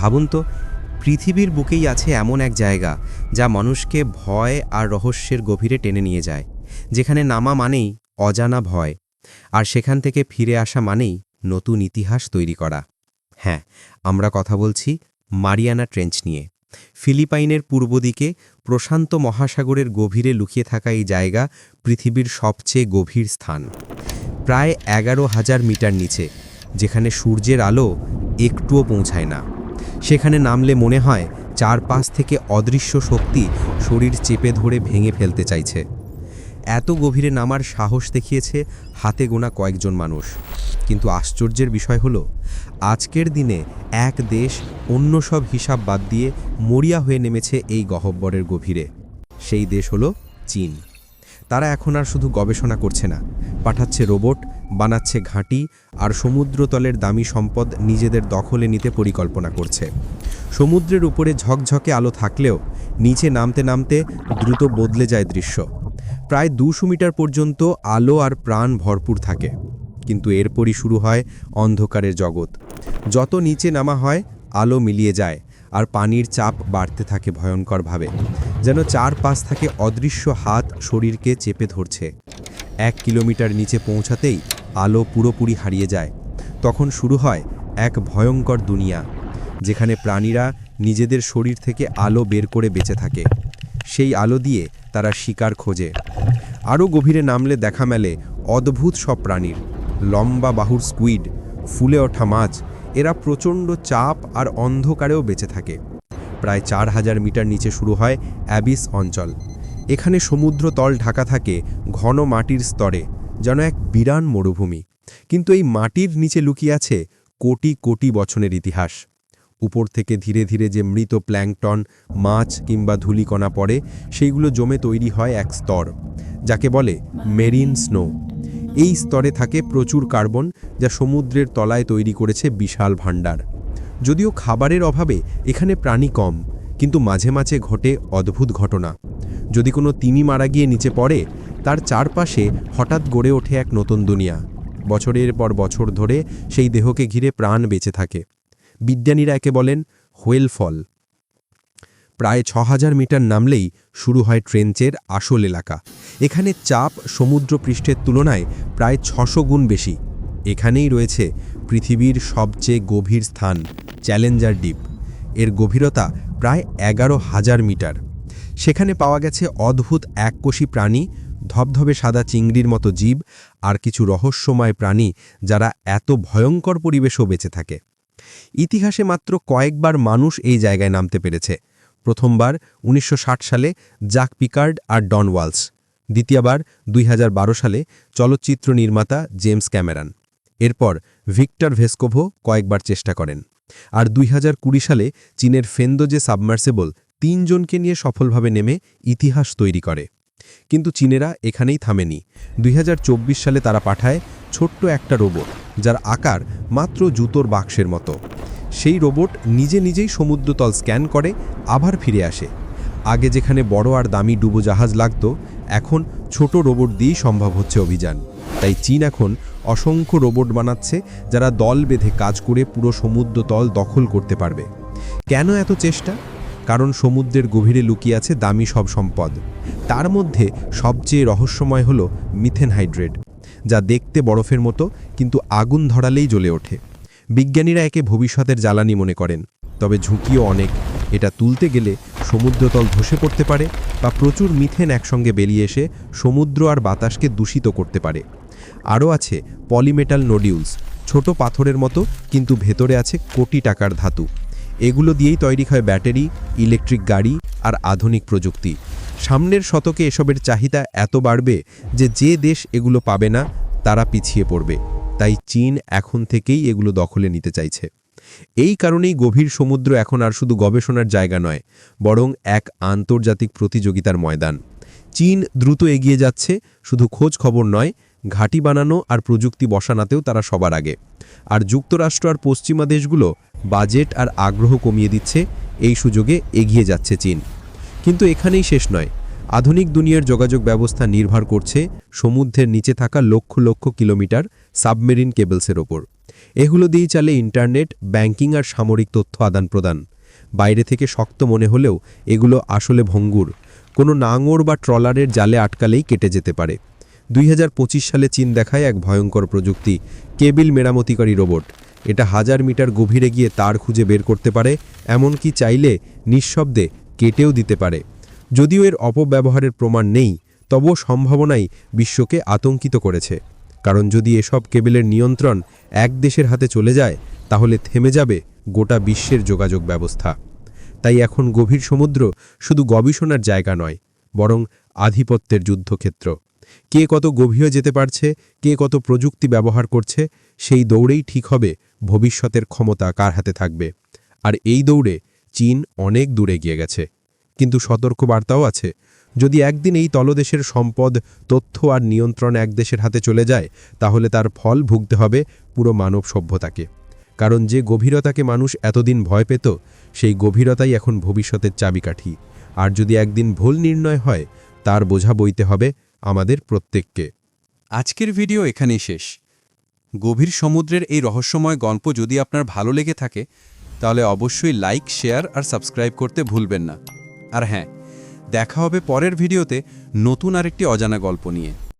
ভাবুন তো, পৃথিবীর বুকেই আছে এমন এক জায়গা যা মানুষকে ভয় আর রহস্যের গভীরে টেনে নিয়ে যায়, যেখানে নামা মানেই অজানা ভয়, আর সেখান থেকে ফিরে আসা মানেই নতুন ইতিহাস তৈরি করা। হ্যাঁ আমরা কথা বলছি মারিয়ানা ট্রেঞ্চ নিয়ে। ফিলিপাইনের পূর্ব দিকে প্রশান্ত মহাসাগরের গভীরে লুকিয়ে থাকা এই জায়গা পৃথিবীর সবচেয়ে গভীর স্থান। প্রায় এগারো হাজার মিটার নিচে, যেখানে সূর্যের আলো একটুও পৌঁছায় না। সেখানে নামলে মনে হয় চারপাশ থেকে অদৃশ্য শক্তি শরীর চেপে ধরে ভেঙে ফেলতে চাইছে। এত গভীরে নামার সাহস দেখিয়েছে হাতে গোনা কয়েকজন মানুষ। কিন্তু আশ্চর্যের বিষয় হলো, আজকের দিনে এক দেশ অন্য সব হিসাব বাদ দিয়ে মরিয়া হয়ে নেমেছে এই গহব্বরের গভীরে। সেই দেশ হলো চীন। তারা এখন আর শুধু গবেষণা করছে না, পাঠাচ্ছে রোবট বানাচ্ছে ঘাঁটি আর সমুদ্রতলের দামি সম্পদ নিজেদের দখলে নিতে পরিকল্পনা করছে। সমুদ্রের উপরে ঝকঝকে আলো থাকলেও নিচে নামতে নামতে দ্রুত বদলে যায় দৃশ্য। প্রায় দুশো মিটার পর্যন্ত আলো আর প্রাণ ভরপুর থাকে। কিন্তু এরপরই শুরু হয় অন্ধকারের জগৎ। যত নিচে নামা হয়, আলো মিলিয়ে যায় আর পানির চাপ বাড়তে থাকে ভয়ঙ্করভাবে। যেন চার পাশ থাকে অদৃশ্য হাত শরীরকে চেপে ধরছে। এক কিলোমিটার নিচে পৌঁছাতেই আলো পুরোপুরি হারিয়ে যায়। তখন শুরু হয় এক ভয়ঙ্কর দুনিয়া, যেখানে প্রাণীরা নিজেদের শরীর থেকে আলো বের করে বেঁচে থাকে। সেই আলো দিয়ে তারা শিকার খোঁজে। আরও গভীরে নামলে দেখা মেলে অদ্ভুত সব প্রাণীর। লম্বা বাহুর স্কুইড, ফুলে ওঠা মাছ, এরা প্রচণ্ড চাপ আর অন্ধকারেও বেঁচে থাকে। প্রায় চার হাজার মিটার নিচে শুরু হয় অ্যাবিস অঞ্চল। এখানে সমুদ্র তল ঢাকা থাকে ঘন মাটির স্তরে। যেন এক বিরান মরুভূমি। কিন্তু এই মাটির নিচে লুকিয়ে আছে কোটি কোটি বছরের ইতিহাস। উপর থেকে ধীরে ধীরে যে মৃত প্ল্যাংটন, মাছ কিংবা ধুলিকণা পড়ে, সেইগুলো জমে তৈরি হয় এক স্তর, যাকে বলে মেরিন স্নো। এই স্তরে থাকে প্রচুর কার্বন যা সমুদ্রের তলায় তৈরি করেছে বিশাল ভাণ্ডার। যদিও খাবারের অভাবে এখানে প্রাণী কম, কিন্তু মাঝে মাঝে ঘটে অদ্ভুত ঘটনা। যদি কোনো তিমি মারা গিয়ে নিচে পড়ে তার চারপাশে হঠাৎ গড়ে ওঠে এক নতুন দুনিয়া। বছরের পর বছর ধরে সেই দেহকে ঘিরে প্রাণ বেঁচে থাকে। বিজ্ঞানীরা একে বলেন হোয়েল ফল। প্রায় ছ হাজার মিটার নামলেই শুরু হয় ট্রেঞ্চের আসল এলাকা। এখানে চাপ সমুদ্র পৃষ্ঠের তুলনায় প্রায় ছশো গুণ বেশি। এখানেই রয়েছে পৃথিবীর সবচেয়ে গভীর স্থান, চ্যালেঞ্জার ডিপ এর গভীরতা প্রায় এগারো হাজার মিটার। সেখানে পাওয়া গেছে অদ্ভুত এককোষী প্রাণী ধবধবে সাদা চিংড়ির মতো জীব আর কিছু রহস্যময় প্রাণী যারা এত ভয়ঙ্কর পরিবেশও বেঁচে থাকে। ইতিহাসে মাত্র কয়েকবার মানুষ এই জায়গায় নামতে পেরেছে। প্রথমবার উনিশশো ষাট সালে জাক পিকার্ড আর ডন ওয়ালস। দ্বিতীয়বার দুই হাজার বারো সালে চলচ্চিত্র নির্মাতা জেমস ক্যামেরান। এরপর ভিক্টর ভেস্কোভো কয়েকবার চেষ্টা করেন। আর দুই হাজার কুড়ি সালে চীনের ফেন্দোজে সাবমার্সেবল তিনজনকে নিয়ে সফলভাবে নেমে ইতিহাস তৈরি করে। কিন্তু চীনেরা এখানেই থামেনি। দুই হাজার চব্বিশ সালে তারা পাঠায় ছোট্ট একটা রোবট, যার আকার মাত্র জুতোর বাক্সের মতো। সেই রোবট নিজে নিজেই সমুদ্রতল স্ক্যান করে, আবার ফিরে আসে। আগে যেখানে বড় আর দামি ডুবোজাহাজ লাগত, এখন ছোট রোবট দিয়েই সম্ভব হচ্ছে অভিযান। তাই চীন এখন অসংখ্য রোবট বানাচ্ছে, যারা দল বেঁধে কাজ করে পুরো সমুদ্রতল দখল করতে পারবে। কেন এত চেষ্টা? কারণ সমুদ্রের গভীরে লুকিয়ে আছে দামি সব সম্পদ। তার মধ্যে সবচেয়ে রহস্যময় হল মিথেন হাইড্রেট, যা দেখতে বরফের মতো, কিন্তু আগুন ধরালেই জ্বলে ওঠে। বিজ্ঞানীরা একে ভবিষ্যতের জ্বালানি মনে করেন, তবে ঝুঁকিও অনেক। এটা তুলতে গেলে সমুদ্রতল ধসে পড়তে পারে বা প্রচুর মিথেন একসঙ্গে বেরিয়ে এসে সমুদ্র আর বাতাসকে দূষিত করতে পারে। আরও আছে পলিমেটাল নোডিউলস, ছোট পাথরের মতো, কিন্তু ভেতরে আছে কোটি টাকার ধাতু। এগুলো দিয়েই তৈরি হয় ব্যাটারি, ইলেকট্রিক গাড়ি আর আধুনিক প্রযুক্তি। সামনের শতকে এসবের চাহিদা এত বাড়বে যে যে দেশ এগুলো পাবে না, তারা পিছিয়ে পড়বে। তাই চীন এখন থেকেই এগুলো দখলে নিতে চাইছে। এই কারণেই গভীর সমুদ্র এখন আর শুধু গবেষণার জায়গা নয়, বরং এক আন্তর্জাতিক প্রতিযোগিতার ময়দান। চীন দ্রুত এগিয়ে যাচ্ছে, শুধু খোঁজ খবর নয় ঘাঁটি বানানো আর প্রযুক্তি বসানাতেও তারা সবার আগে। আর যুক্তরাষ্ট্র আর পশ্চিমা দেশগুলো বাজেট আর আগ্রহ কমিয়ে দিচ্ছে, এই সুযোগে এগিয়ে যাচ্ছে চীন। কিন্তু এখানেই শেষ নয়। আধুনিক দুনিয়ার যোগাযোগ ব্যবস্থা নির্ভর করছে সমুদ্রের নিচে থাকা লক্ষ লক্ষ কিলোমিটার সাবমেরিন কেবলসের ওপর। এগুলো দিয়েই চালে ইন্টারনেট, ব্যাংকিং আর সামরিক তথ্য আদান প্রদান বাইরে থেকে শক্ত মনে হলেও এগুলো আসলে ভঙ্গুর। কোনো নাঙর বা ট্রলারের জালে আটকালেই কেটে যেতে পারে। দুই হাজার পঁচিশ সালে চীন দেখায় এক ভয়ঙ্কর প্রযুক্তি, কেবিল মেরামতিকারী রোবট। এটা হাজার মিটার গভীরে গিয়ে তার খুঁজে বের করতে পারে, এমনকি চাইলে নিঃশব্দে কেটেও দিতে পারে। যদিও এর অপব্যবহারের প্রমাণ নেই, তবুও সম্ভাবনাই বিশ্বকে আতঙ্কিত করেছে। কারণ যদি এসব কেবেলের নিয়ন্ত্রণ এক দেশের হাতে চলে যায়, তাহলে থেমে যাবে গোটা বিশ্বের যোগাযোগ ব্যবস্থা। তাই এখন গভীর সমুদ্র শুধু গবেষণার জায়গা নয়, বরং আধিপত্যের যুদ্ধক্ষেত্র। কে কত গভীরে যেতে পারছে, কে কত প্রযুক্তি ব্যবহার করছে, সেই দৌড়েই ঠিক হবে ভবিষ্যতের ক্ষমতা কার হাতে থাকবে। আর এই দৌড়ে চীন অনেক দূরে গিয়ে গেছে। কিন্তু সতর্ক বার্তাও আছে, যদি একদিন এই তলদেশের সম্পদ, তথ্য আর নিয়ন্ত্রণ এক দেশের হাতে চলে যায়, তাহলে তার ফল ভুগতে হবে পুরো মানব সভ্যতাকে। কারণ যে গভীরতাকে মানুষ এতদিন ভয় পেত, সেই গভীরতাই এখন ভবিষ্যতের চাবিকাঠি। আর যদি একদিন ভুল নির্ণয় হয়, তার বোঝা বইতে হবে আমাদের প্রত্যেককে। আজকের ভিডিও এখানেই শেষ। গভীর সমুদ্রের এই রহস্যময় গল্প যদি আপনার ভালো লেগে থাকে, তাহলে অবশ্যই লাইক, শেয়ার আর সাবস্ক্রাইব করতে ভুলবেন না। আর হ্যাঁ দেখা হবে পরের ভিডিওতে নতুন আরেকটি অজানা গল্প নিয়ে।